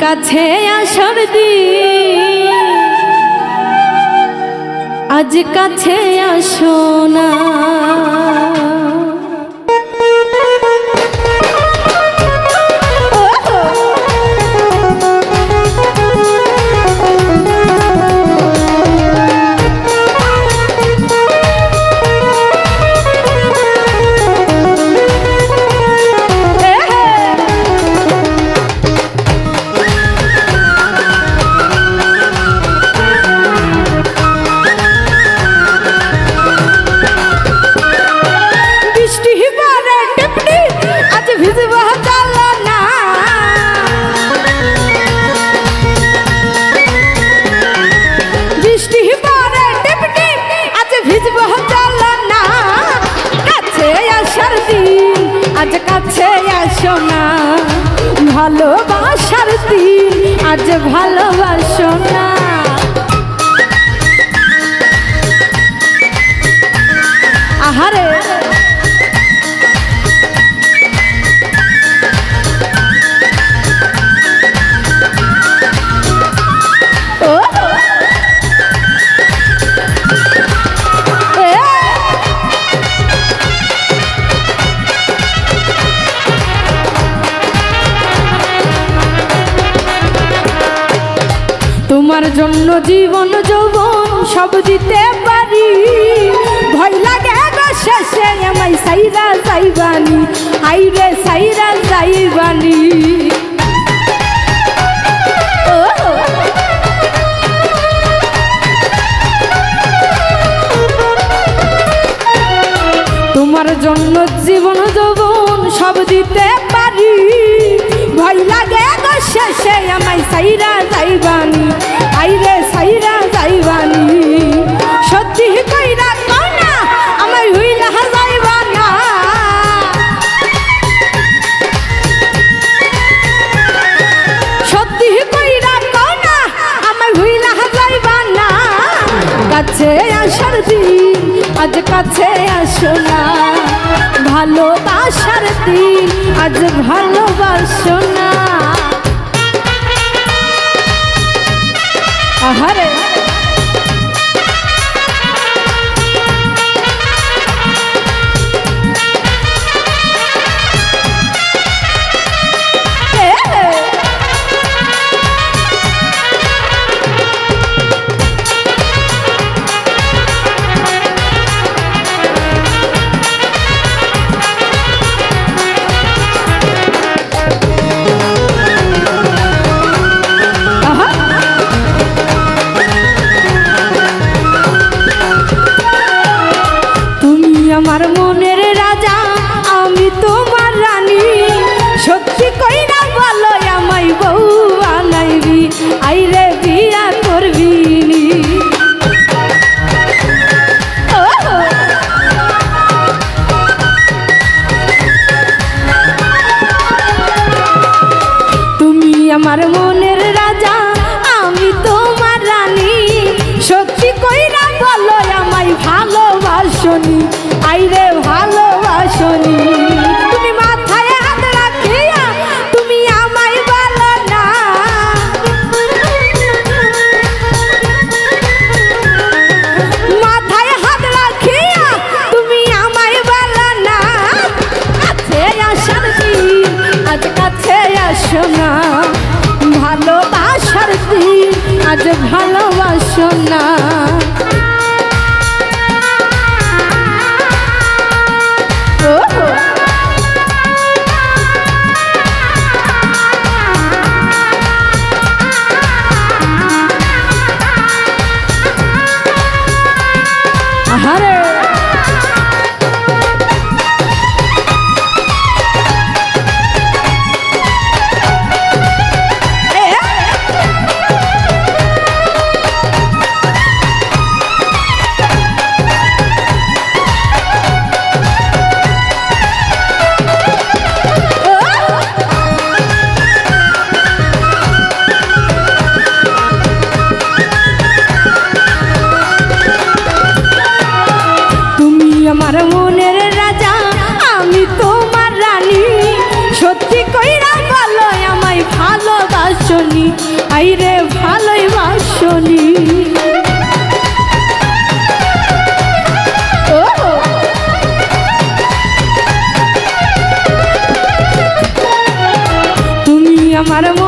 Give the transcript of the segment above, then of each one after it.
কাছে আসর দিন। আজ কাছে আসো না। আজ ভালোবাসো জন্য জীবন যৌবন সব দিতে পারি। ভয় লাগে গো শেষে, আমায় সাইরা যাইবানি আইরে সাইরা যাইবানি ও তোমার জন্য জীবন যৌবন সব দিতে পারি। ভয় লাগে গো শেষে, আমায় সাইরা যাইবানি আইরে সাইরা যাইবানি। সত্যি কইরা কনা আমায় হইলা যাইবা না সত্যি কইরা কনা আমায় হইলা যাইবা না কাছে আসার দিন, আজ কাছে আসো না। ভালোবাসার দিন, আজ ভালোবাসো না। আমার মনের Chamaram o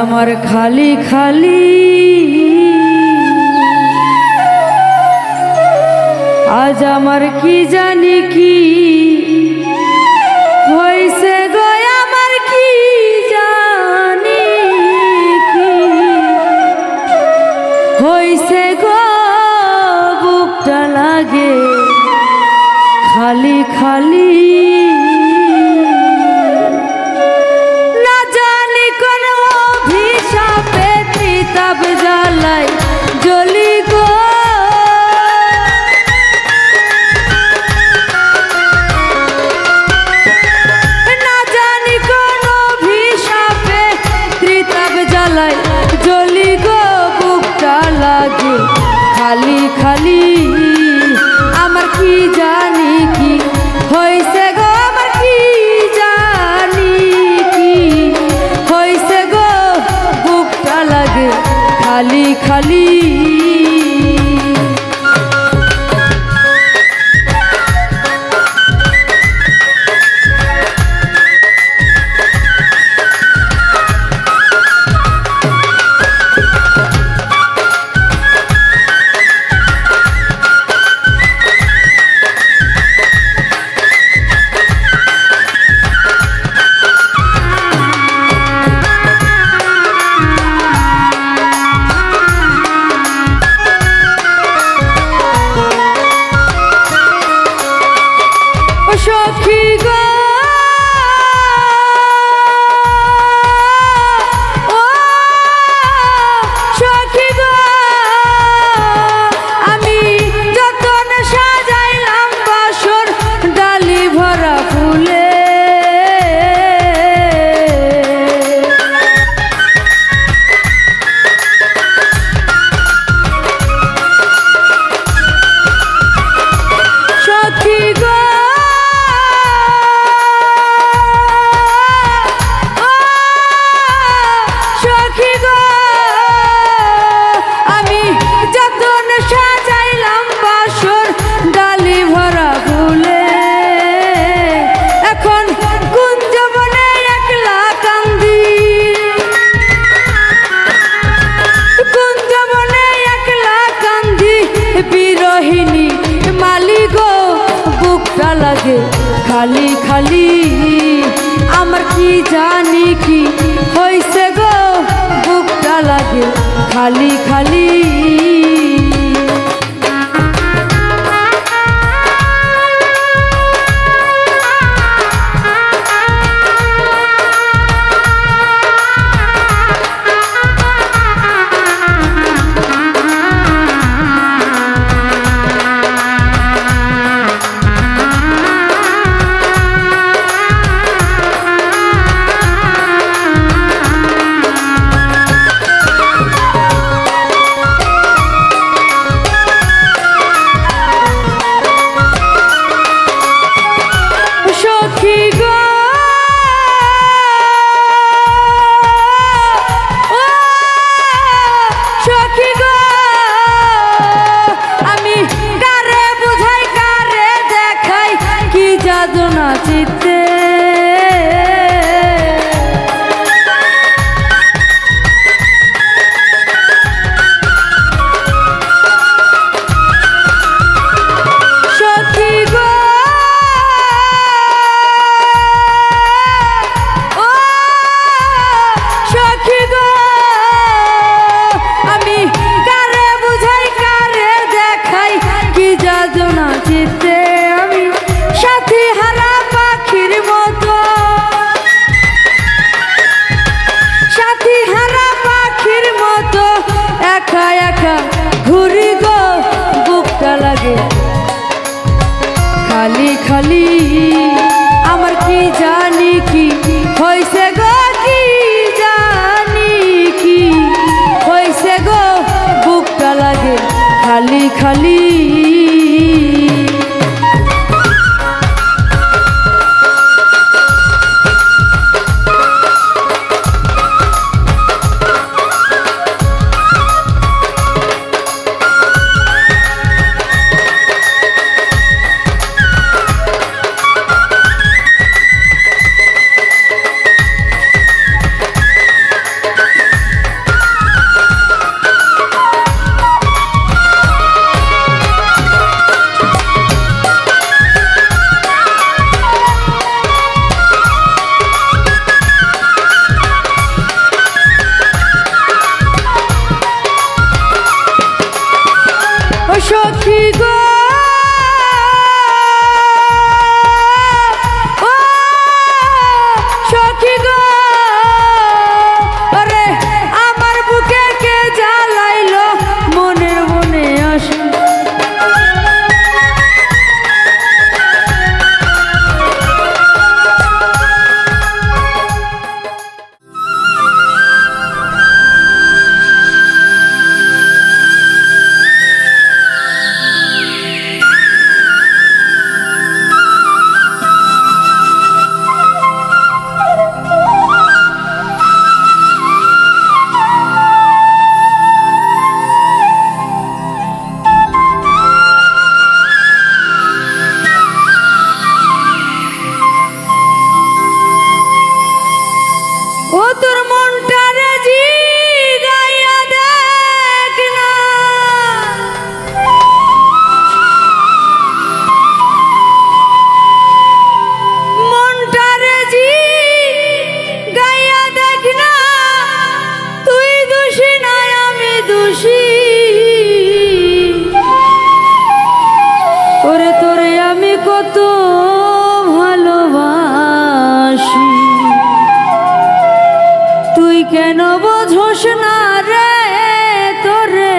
আমার খালি খালি। আজ আমার কি জানি কি? হয়েছে গো আমার কি জানি কি? হয়েছে গো লাগে খালি খালি। তুই কেন বোঝোস না রে তোরে?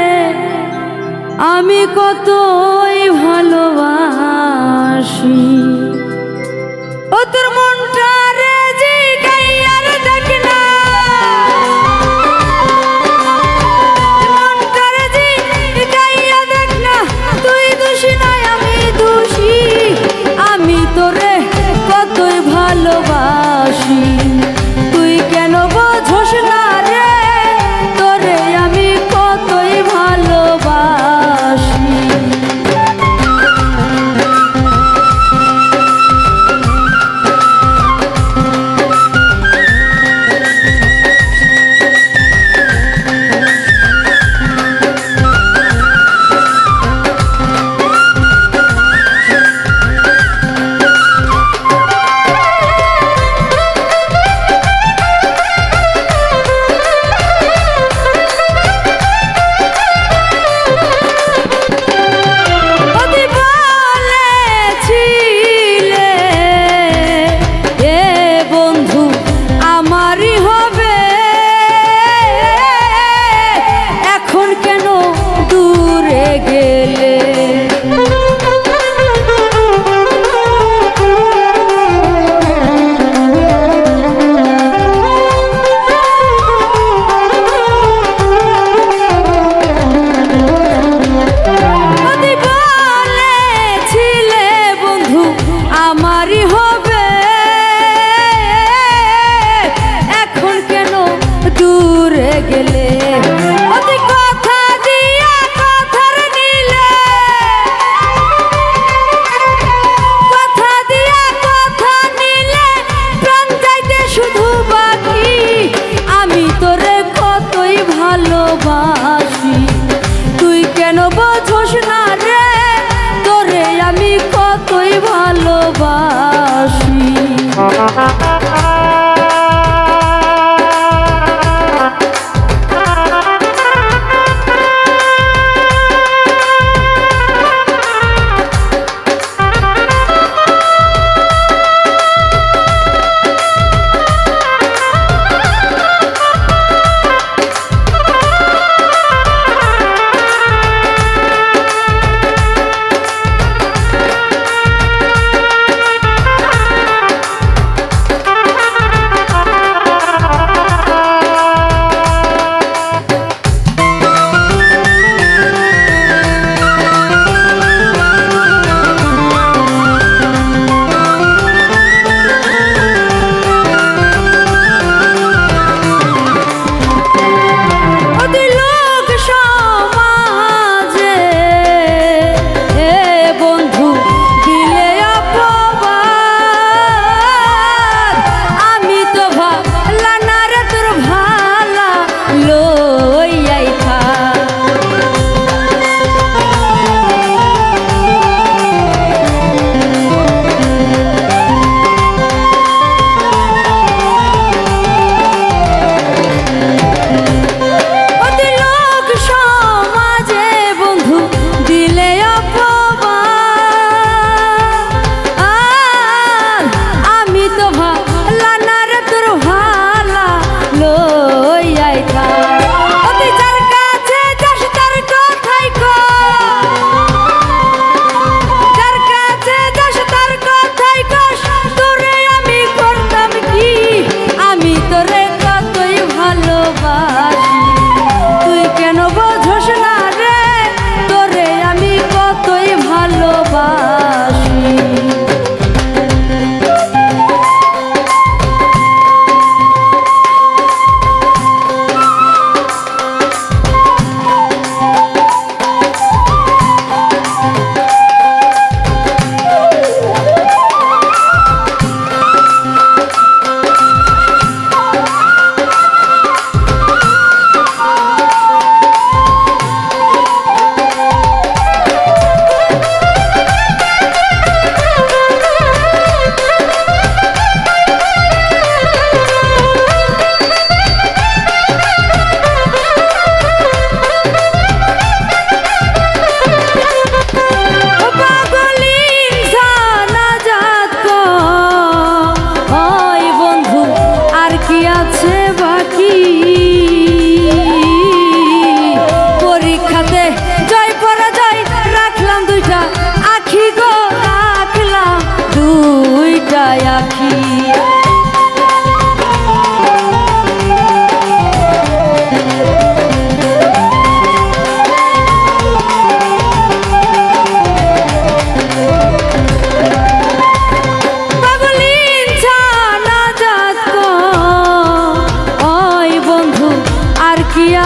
আমি কতই ভালোবাসি। ও তোর মনটা রে না। আমি দোষী। আমি তোরে কতই ভালোবাসি।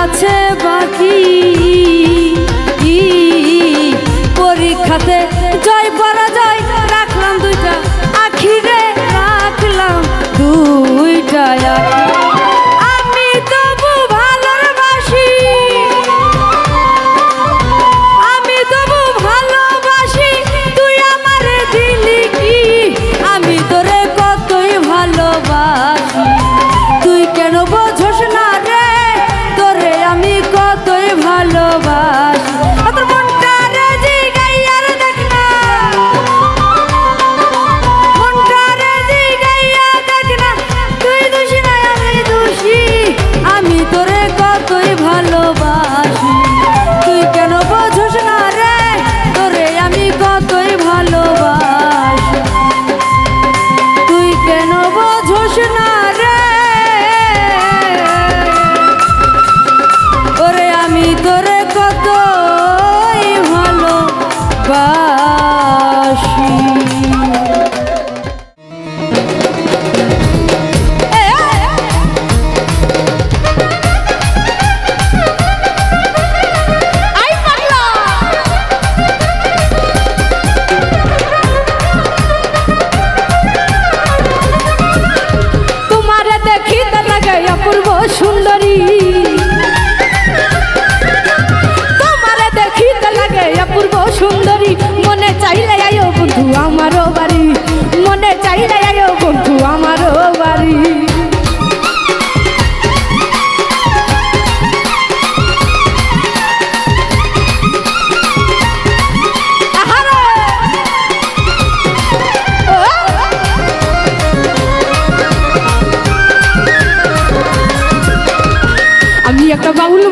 আছে বাকি?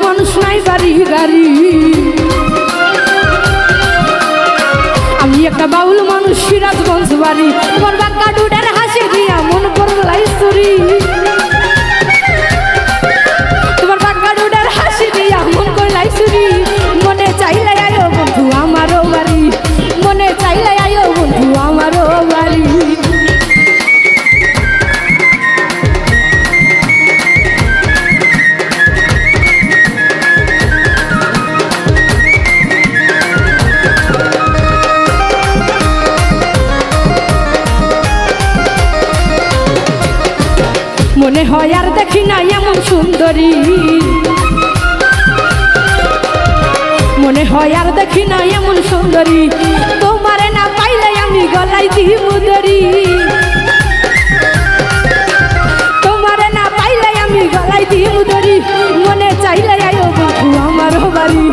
মানুষ নাই বাড়ি গাড়ি। আমি একটা বাউল মানুষ, সিরাজগঞ্জ বাড়ি। তোমার বাক্কা ডুডার হাসি দিয়া মন করলাই চুরি। মনে হয় আর দেখি না এমন সুন্দরী। মনে হয় আর দেখি না এমন সুন্দরী। তোমারে না পাইলে আমি গলাই দিই মুদরি তোমারে না পাইলে আমি গলাই দিই মুদরি মনে চাইলে আয়ো বন্ধু আমারও বাড়ি।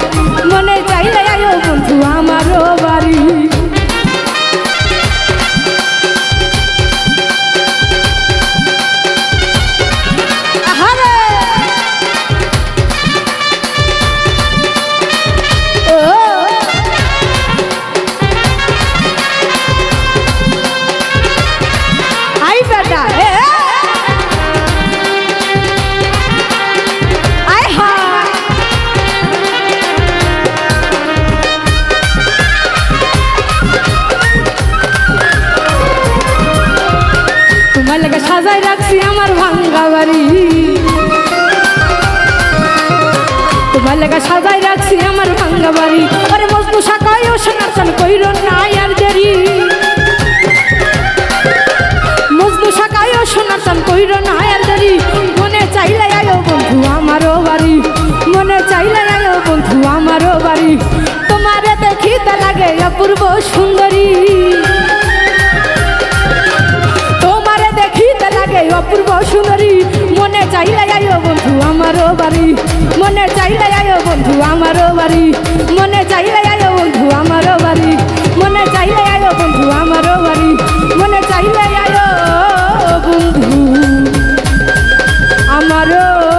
সাজাই রাখছি আমার ভাঙ্গা বাড়ি। তোমার লেগে সাজাই রাখছি আমার ভাঙ্গা বাড়ি। আরে মজনু শাখায় ও সনাতন কইর না আর দেরি। মজনু শাখায় ও সনাতন কইর না আর দেরি। মনে চাইলে আয়ো বন্ধু আমারও বাড়ি। মনে চাইলে আয়ো বন্ধু আমারও বাড়ি। তোমারে দেখিতে লাগে অপূর্ব সুন্দরী। অপূর্ব সুন্দরী, মনে চাইলে আয়ো বন্ধু, আমারও বাড়ি। মনে চাইলে আয়ো বন্ধু, আমারও বাড়ি। মনে চাইলে আয়ো বন্ধু, আমারও বাড়ি। মনে চাইলে আয়ো বন্ধু, আমারও বাড়ি। মনে চাইলে আয়ো বন্ধু, আমারও